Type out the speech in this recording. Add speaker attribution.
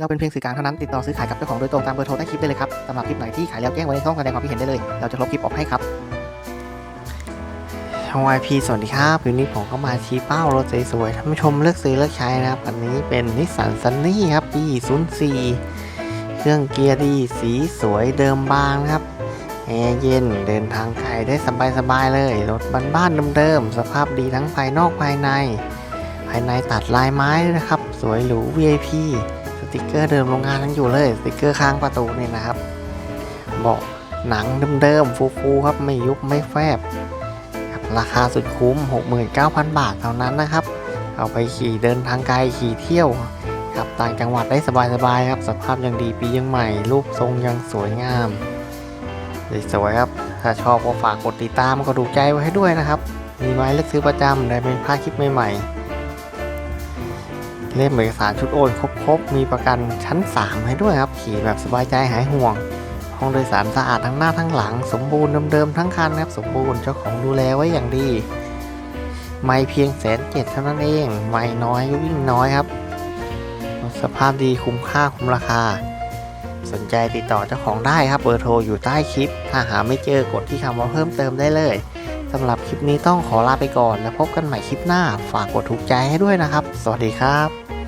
Speaker 1: เราเป็นเพียงสื่อกลางเท่านั้นติดต่อซื้อขายกับเจ้าของโดยตรงตามเบอร์โทรใต้คลิปได้เลยครับสำหรับคลิปไหนที่ขายแล้วแจ้งไว้ในช่องแสดงความคิดเห็นได้เลย เราจะลบคลิปออกให้ครับช่อง YP สวัสดีครับวันนี้ผมก็มาชี้เป้ารถสวยๆท่านผู้ชมเลือกซื้อเลือกใช้นะครับอันนี้เป็นนิสสันซันนี่ครับปี 04 เครื่องเกียร์ดีสีสวยเดิมบางนะครับแอร์เย็นเดินทางไกลได้สบายๆเลย รถบ้านๆเดิมๆสภาพดีทั้งภายนอกภายใน ภายในตัดลายไม้ด้วยนะครับ สวยหรู VIP ติกเกอร์เดิมโรงงานยังอยู่เลย สติกเกอร์ข้างประตูนี่นะครับบาะหนังเดิมๆฟูๆครับไม่ยุบไม่แฟบราคาสุดคุ้ม 69,000 บาทเท่านั้นนะครับ เอาไปขี่เดินทางไกลขี่เที่ยวครับต่างจังหวัดได้สบายๆครับ สภาพยังดีปียังใหม่ รูปทรงยังสวยงามสวยๆครับ ถ้าชอบก็ฝากกดติดตามกดดูใจไว้ให้ด้วยนะครับ มีไว้เลือกซื้อประจำได้ไม่พลาดคลิปใหม่ๆ เล่มเอกสารชุดโอนครบๆ มีประกันชั้น 3 ให้ด้วยครับ ขี่แบบสบายใจหายห่วง ห้องโดยสารสะอาดทั้งหน้าทั้งหลัง สมบูรณ์เดิมๆทั้งคันครับสมบูรณ์เจ้าของดูแลไว้อย่างดี ไม่เพียงแสนเจ็ดเท่านั้นเอง ไม่น้อยวิ่งน้อยครับ สภาพดีคุ้มค่าคุ้มราคา สนใจติดต่อเจ้าของได้ครับเบอร์โทรอยู่ใต้คลิป ถ้าหาไม่เจอกดที่คำว่าเพิ่มเติมได้เลย สำหรับคลิปนี้ต้องขอลาไปก่อน แล้วพบกันใหม่คลิปหน้า ฝากกดถูกใจให้ด้วยนะครับ สวัสดีครับ